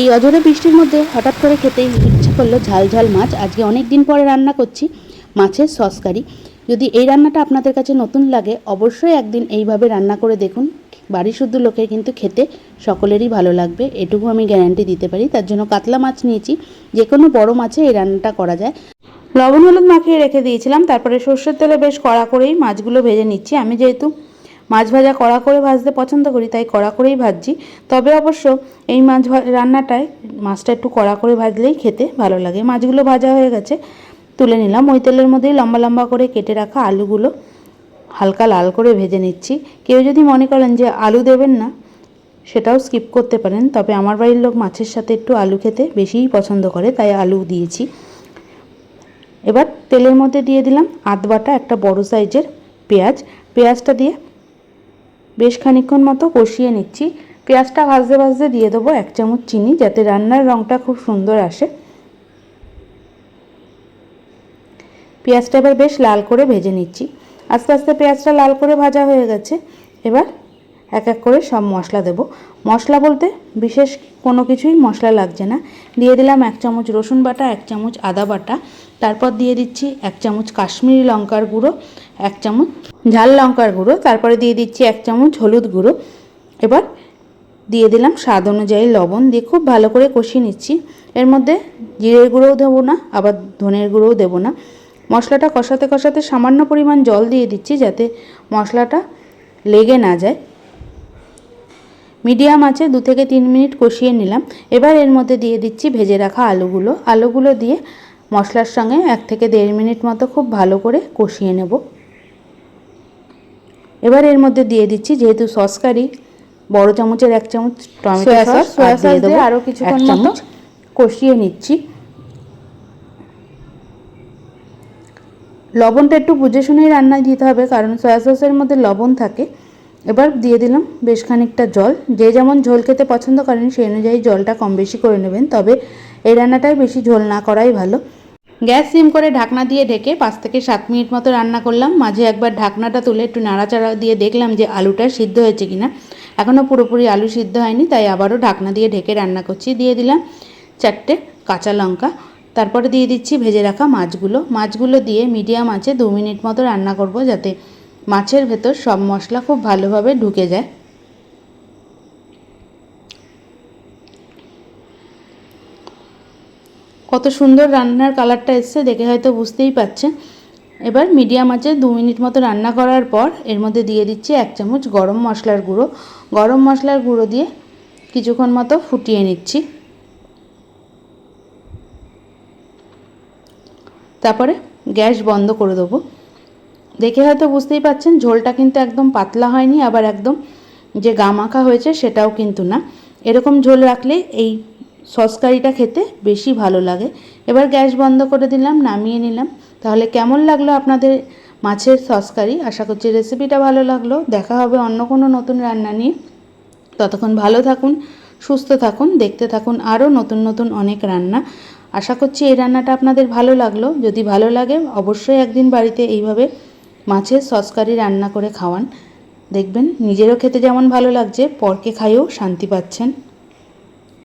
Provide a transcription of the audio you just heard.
এই অঝরে বৃষ্টির মধ্যে হঠাৎ করে খেতে ইচ্ছে করল ঝাল ঝাল মাছ। আজকে অনেক দিন পরে রান্না করছি মাছের সসকারি যদি এই রান্নাটা আপনাদের কাছে নতুন লাগে, অবশ্যই একদিন এইভাবে রান্না করে দেখুন। বাড়ি শুদ্ধ লোকের কিন্তু খেতে সকলেরই ভালো লাগবে, এটুকু আমি গ্যারান্টি দিতে পারি। তার জন্য কাতলা মাছ নিয়েছি যে কোনো বড় মাছে এই রান্নাটা করা যায়। লবণ হলুদ মাখিয়ে রেখে দিয়েছিলাম, তারপরে সর্ষের তেলে বেশ কড়া করেই মাছগুলো ভেজে নিচ্ছি। আমি যেহেতু মাছ ভাজা কড়া করে ভাজতে পছন্দ করি, তাই কড়া করেই ভাজছি। তবে অবশ্য এই মাছ রান্নাটায় মাছটা একটু কড়া করে ভাজলেই খেতে ভালো লাগে। মাছগুলো ভাজা হয়ে গেছে, তুলে নিলাম। ওই তেলের মধ্যেই লম্বা লম্বা করে কেটে রাখা আলুগুলো হালকা লাল করে ভেজে নিচ্ছি। কেউ যদি মনে করেন যে আলু দেবেন না, সেটাও স্কিপ করতে পারেন। তবে আমার বাড়ির লোক মাছের সাথে একটু আলু খেতে বেশিই পছন্দ করে, তাই আলু দিয়েছি। এবার তেলের মধ্যে দিয়ে দিলাম আধ বাটা একটা বড় সাইজের পেঁয়াজ। পেঁয়াজটা দিয়ে বেশ খানিক্ষণ মতো কষিয়ে নিচ্ছি। পেঁয়াজটা ভাজতে ভাজতে দিয়ে দেবো এক চামচ চিনি যাতে রান্নার রঙটা খুব সুন্দর আসে। পেঁয়াজটা এবার বেশ লাল করে ভেজে নিচ্ছি। আস্তে আস্তে পেঁয়াজটা লাল করে ভাজা হয়ে গেছে। এবার এক এক করে সব মশলা দেব। মশলা বলতে বিশেষ কোনো কিছুই মশলা লাগছে না। দিয়ে দিলাম এক চামচ রসুন বাটা, এক চামচ আদা বাটা। তারপর দিয়ে দিচ্ছি এক চামচ কাশ্মীরি লঙ্কার গুঁড়ো, এক চামচ ঝাল লঙ্কার গুঁড়ো। তারপরে দিয়ে দিচ্ছি এক চামচ হলুদ গুঁড়ো। এবার দিয়ে দিলাম স্বাদ অনুযায়ী লবণ। দিয়ে খুব ভালো করে কষিয়ে নিচ্ছি। এর মধ্যে জিরের গুঁড়োও দেবো না, আবার ধনের গুঁড়োও দেবো না। মশলাটা কষাতে কষাতে সামান্য পরিমাণ জল দিয়ে দিচ্ছি যাতে মশলাটা লেগে না যায়। মিডিয়াম আছে দু থেকে তিন মিনিট কষিয়ে নিলাম। এবার এর মধ্যে দিয়ে দিচ্ছি ভেজে রাখা আলুগুলো। আলুগুলো দিয়ে মশলার সঙ্গে এক থেকে দেড় মিনিট মতো খুব ভালো করে কষিয়ে নেব। এবার এর মধ্যে দিয়ে দিচ্ছি যেহেতু সস কারি বড় চামচের এক চামচ টমেটো সস সোয়া সস দিয়ে আরও আরও কিছুক্ষণ মতো কষিয়ে নিচ্ছি। লবণটা একটু বুঝে শুনেই রান্নায় দিতে হবে কারণ সয়া সসের মধ্যে লবণ থাকে। এবার দিয়ে দিলাম বেশ খানিকটা জল। যে যেমন ঝোল খেতে পছন্দ করেন, সেই অনুযায়ী জলটা কম বেশি করে নেবেন। তবে এই রান্নাটাই বেশি ঝোল না করাই ভালো। গ্যাস সিম করে ঢাকনা দিয়ে ঢেকে পাঁচ থেকে সাত মিনিট মতো রান্না করলাম। মাঝে একবার ঢাকনাটা তুলে একটু নাড়াচাড়া দিয়ে দেখলাম যে আলুটা সিদ্ধ হয়েছে কিনা। এখনও পুরোপুরি আলু সিদ্ধ হয়নি, তাই আবারও ঢাকনা দিয়ে ঢেকে রান্না করছি। দিয়ে দিলাম চারটে কাঁচা লঙ্কা। তারপরে দিয়ে দিচ্ছি ভেজে রাখা মাছগুলো। মাছগুলো দিয়ে মিডিয়াম আছে দু মিনিট মতো রান্না করব যাতে মাছের ভেতর সব মশলা খুব ভালোভাবে ঢুকে যায়। কত সুন্দর রান্নার কালারটা এসছে, দেখে হয়তো বুঝতেই পাচ্ছেন এবার মিডিয়াম আছে দু মিনিট মতো রান্না করার পর এর মধ্যে দিয়ে দিচ্ছি এক চামচ গরম মশলার গুঁড়ো। গরম মশলার গুঁড়ো দিয়ে কিছুক্ষণ মতো ফুটিয়ে নিচ্ছি। তারপরে গ্যাস বন্ধ করে দেবো। দেখে হয়তো বুঝতেই পাচ্ছেন ঝোলটা কিন্তু একদম পাতলা হয়নি, আবার একদম যে গামাখা হয়েছে সেটাও কিন্তু না। এরকম ঝোল রাখলে এই সস কারিটা খেতে বেশি ভালো লাগে। এবার গ্যাস বন্ধ করে দিলাম, নামিয়ে নিলাম। তাহলে কেমন লাগল আপনাদের মাছের সস কারি? আশা করছি রেসিপিটা ভালো লাগল। দেখা হবে অন্য কোনো নতুন রান্না নিয়ে। ততক্ষণ ভালো থাকুন, সুস্থ থাকুন, দেখতে থাকুন আরও নতুন নতুন অনেক রান্না। আশা করছি এই রান্নাটা আপনাদের ভালো লাগল। যদি ভালো লাগে, অবশ্যই একদিন বাড়িতে এইভাবে মাছের সসকারি রান্না করে খাওয়ান। দেখবেন নিজেরও খেতে যেমন ভালো লাগছে, পরকে খাইয়েও শান্তি পাচ্ছেন।